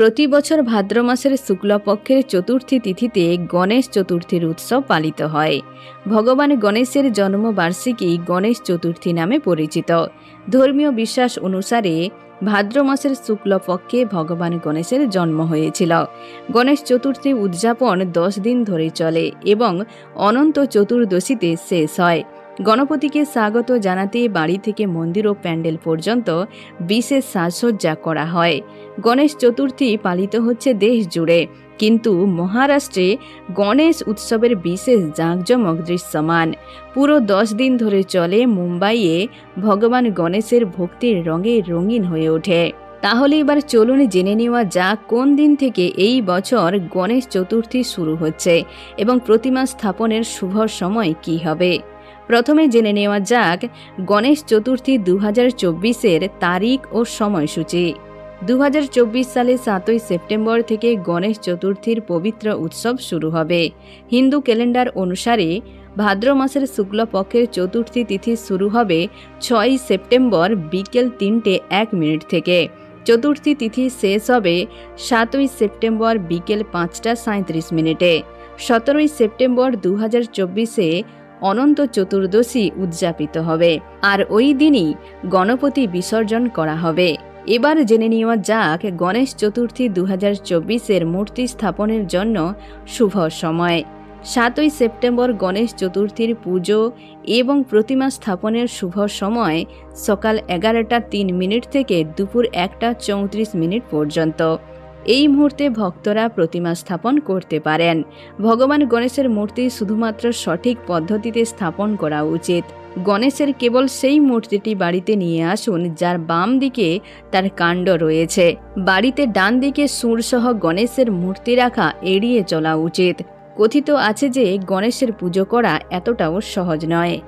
প্রতি বছর ভাদ্র মাসের শুক্লপক্ষের চতুর্থী তিথিতে গণেশ চতুর্থীর উৎসব পালিত হয়। ভগবান গণেশের জন্মবার্ষিকী গণেশ চতুর্থী নামে পরিচিত। ধর্মীয় বিশ্বাস অনুসারে ভাদ্র মাসের শুক্লপক্ষে ভগবান গণেশের জন্ম হয়েছিল। গণেশ চতুর্থী উদযাপন দশ দিন ধরে চলে এবং অনন্ত চতুর্দশীতে শেষ হয়। গণপতিকে স্বাগত জানাতে বাড়ি থেকে মন্দির ও প্যান্ডেল পর্যন্ত বিশেষ সাজসজ্জা করা হয়। গণেশ চতুর্থী পালিত হচ্ছে দেশ জুড়ে, কিন্তু মহারাষ্ট্রে গণেশ উৎসবের বিশেষ জাঁকজমক দৃশ্যমান। পুরো দশ দিন ধরে চলে মুম্বাইয়ে ভগবান গণেশের ভক্তির রঙে রঙিন হয়ে ওঠে। তাহলে এবার চলুন জেনে নেওয়া যাক কোন দিন থেকে এই বছর গণেশ চতুর্থী শুরু হচ্ছে এবং প্রতিমা স্থাপনের শুভ সময় কি হবে। প্রথমে জেনে নেওয়া যাক গণেশ চতুর্থী দু হাজার চব্বিশের তারিখ ও সময়সূচি। দু হাজার চব্বিশ সালে সাতই সেপ্টেম্বর থেকে গণেশ চতুর্থীর পবিত্র উৎসব শুরু হবে। হিন্দু ক্যালেন্ডার অনুসারে ভাদ্র মাসের শুক্লপক্ষের চতুর্থী তিথি শুরু হবে ছয়ই সেপ্টেম্বর বিকেল তিনটে এক মিনিট থেকে। চতুর্থী তিথি শেষ হবে সাতই সেপ্টেম্বর বিকেল পাঁচটা সাঁত্রিশ মিনিটে। সতেরোই সেপ্টেম্বর দু হাজার চব্বিশে অনন্ত চতুর্দশী উদযাপিত হবে। আর ওই দিনই গণপতি বিসর্জন করা হবে। এবার জেনে নেওয়া যাক গণেশ চতুর্থী দু হাজার চব্বিশের মূর্তি স্থাপনের জন্য শুভ সময়। সাতই সেপ্টেম্বর গণেশ চতুর্থীর পুজো এবং প্রতিমা স্থাপনের শুভ সময় সকাল এগারোটা তিন মিনিট থেকে দুপুর একটা চৌত্রিশ মিনিট পর্যন্ত। এই মুহূর্তে ভক্তরা প্রতিমা স্থাপন করতে পারেন। ভগবান গণেশের মূর্তি শুধুমাত্র সঠিক পদ্ধতিতে স্থাপন করা উচিত। গণেশের কেবল সেই মূর্তিটি বাড়িতে নিয়ে আসুন, যার বাম দিকে তার কাণ্ড রয়েছে। বাড়িতে ডান দিকে সুরসহ গণেশের মূর্তি রাখা এড়িয়ে চলা উচিত। কথিত আছে যে, গণেশের পুজো করা এতটাও সহজ নয়।